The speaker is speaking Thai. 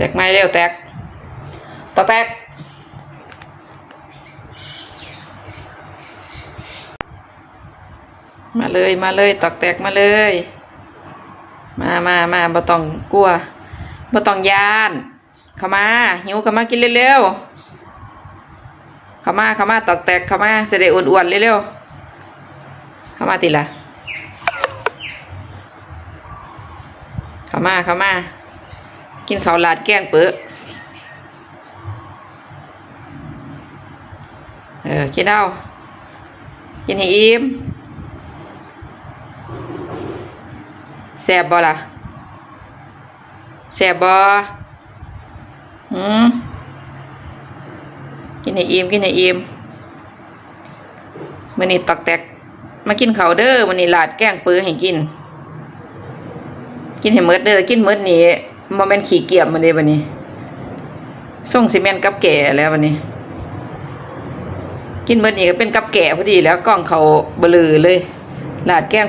แตกไม้เร็วแตกตอกแตกมาเลยมาเลยตอกแตกมาเลย มามามาบ่ต้องกลัวบ่ต้องยาน เข้ามา หิวเข้ามากินเร็วๆเข้ามาเข้ามาตอกแตกเข้ามาจะได้อ้วนๆเร็วๆเข้ามาติละเข้ามาเข้ามา กินข้าวลาดแกงเปื้อเออกินเอากินให้อิ่มแซ่บบ่ล่ะแซ่บบ่หืมกินให้อิ่มกินให้อิ่มมื้อนี้ตอกแตกมากินข้าวเด้อมื้อนี้ลาดแกงเปือให้กิน กินให้หมดเด้อกินหมดนี่ บ่แม่นขี่เกียบมื้อนี้บันนี้ส่งซีเมนกับแก่แล้ววันนี้ กินหมดนี่ก็เป็นกับแก่พอดีแล้วกล้องเขาเบลือเลย หลาดแกง